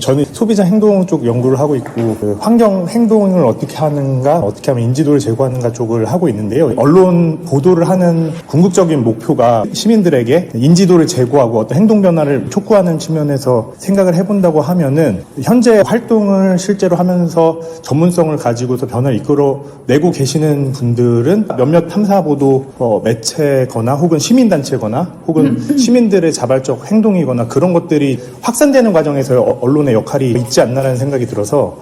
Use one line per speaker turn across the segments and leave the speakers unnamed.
저는 소비자 행동 쪽 연구를 하고 있고 그 환경 행동을 어떻게 하는가, 어떻게 하면 인지도를 제고하는가 쪽을 하고 있는데요. 언론 보도를 하는 궁극적인 목표가 시민들에게 인지도를 제고하고 어떤 행동 변화를 촉구하는 측면에서 생각을 해본다고 하면은 현재 활동을 실제로 하면서 전문성을 가지고서 변화를 이끌어내고 계시는 분들은 몇몇 탐사 보도 어, 매체거나 혹은 시민단체거나 혹은 시민들의 자발적 행동이거나 그런 것들이 확산되는 과정에서 어- 언론의 역할이 있지 않나라는 생각이 들어서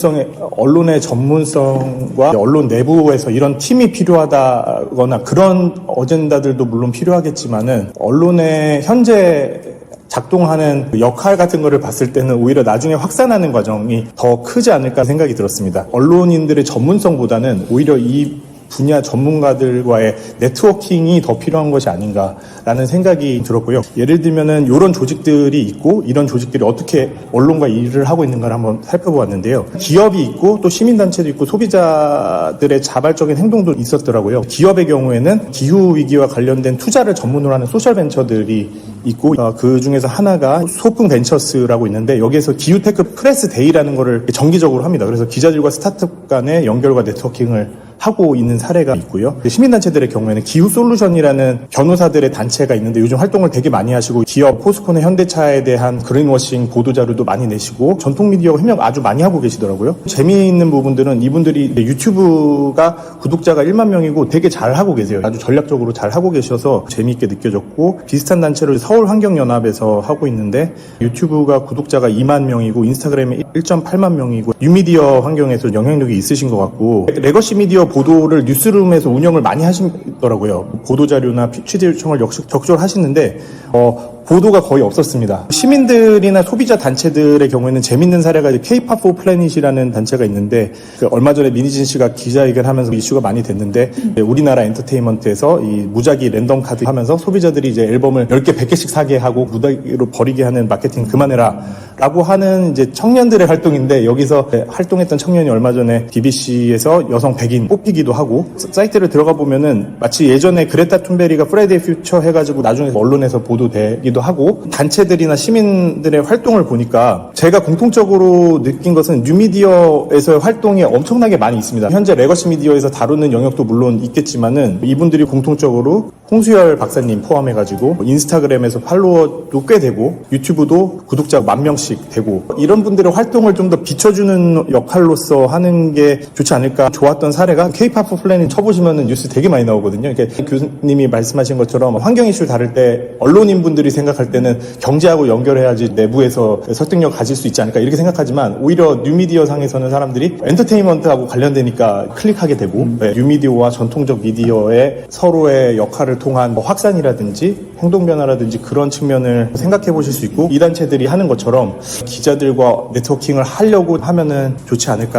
언론의 전문성과 언론 내부에서 이런 팀이 필요하다거나 그런 어젠다들도 물론 필요하겠지만은 언론의 현재 작동하는 역할 같은 거를 봤을 때는 오히려 나중에 확산하는 과정이 더 크지 않을까 생각이 들었습니다. 언론인들의 전문성보다는 오히려 이 분야 전문가들과의 네트워킹이 더 필요한 것이 아닌가라는 생각이 들었고요. 예를 들면은 이런 조직들이 있고 이런 조직들이 어떻게 언론과 일을 하고 있는가를 한번 살펴보았는데요. 기업이 있고 또 시민단체도 있고 소비자들의 자발적인 행동도 있었더라고요. 기업의 경우에는 기후 위기와 관련된 투자를 전문으로 하는 소셜 벤처들이 있고 어, 그 중에서 하나가 소풍 벤처스라고 있는데 여기에서 기후테크 프레스 데이라는 거를 정기적으로 합니다. 그래서 기자들과 스타트업 간의 연결과 네트워킹을 하고 있는 사례가 있고요. 시민단체들의 경우에는 기후 솔루션이라는 변호사들의 단체가 있는데 요즘 활동을 되게 많이 하시고 기업 포스코나 현대차에 대한 그린워싱 보도 자료도 많이 내시고 전통 미디어 협력 아주 많이 하고 계시더라고요. 재미있는 부분들은 이분들이 유튜브가 구독자가 1만 명이고 되게 잘 하고 계세요. 아주 전략적으로 잘 하고 계셔서 재미있게 느껴졌고 비슷한 단체를 서울 환경연합에서 하고 있는데 유튜브가 구독자가 2만 명이고 인스타그램에 1.8만 명이고 뉴미디어 환경에서 영향력이 있으신 것 같고 레거시 미디어 보도를 뉴스룸에서 운영을 많이 하시더라고요. 보도 자료나 취재 요청을 역시 적극적으로 하시는데 어, 보도가 거의 없었습니다. 시민들이나 소비자 단체들의 경우에는 재밌는 사례가 K-pop for Planet이라는 단체가 있는데 그 얼마 전에 민희진 씨가 기자회견하면서 이슈가 많많이 됐는데 우리나라 엔터테인먼트에서 이 무작위 랜덤 카드 하면서 소비자들이 이제 앨범을 10개, 100개씩 사게 하고 무작위로 버리게 하는 마케팅 그만해라 라고 하는 이제 청년들의 활동인데 여기서 활동했던 청년이 얼마 전에 BBC에서 여성 100인 뽑히기도 하고 사이트를 들어가 보면은 마치 예전에 그레타 툰베리가 프라이데이 퓨처 해가지고 나중에 언론에서 보도되기도 하고 단체들이나 시민들의 활동을 보니까 제가 공통적으로 느낀 것은 뉴미디어에서의 활동이 엄청나게 많이 있습니다. 현재 레거시 미디어에서 다루는 영역도 물론 있겠지만은 이분들이 공통적으로 홍수열 박사님 포함해가지고 인스타그램에서 팔로워도 꽤 되고 유튜브도 구독자 만 명씩 되고 이런 분들의 활동을 좀 더 비춰주는 역할로서 하는 게 좋지 않을까 좋았던 사례가 K-pop 플래닛 쳐보시면은 뉴스 되게 많이 나오거든요. 그러니까 교수님이 말씀하신 것처럼 환경 이슈 다룰 때 언론인 분들이 생각할 때는 경제하고 연결해야지 내부에서 설득력 가질 수 있지 않을까 이렇게 생각하지만 오히려 뉴미디어 상에서는 사람들이 엔터테인먼트하고 관련되니까 클릭하게 되고 네, 뉴미디어와 전통적 미디어의 서로의 역할을 통한 뭐 확산이라든지 행동 변화라든지 그런 측면을 생각해 보실 수 있고 이 단체들이 하는 것처럼 기자들과 네트워킹을 하려고 하면은 좋지 않을까.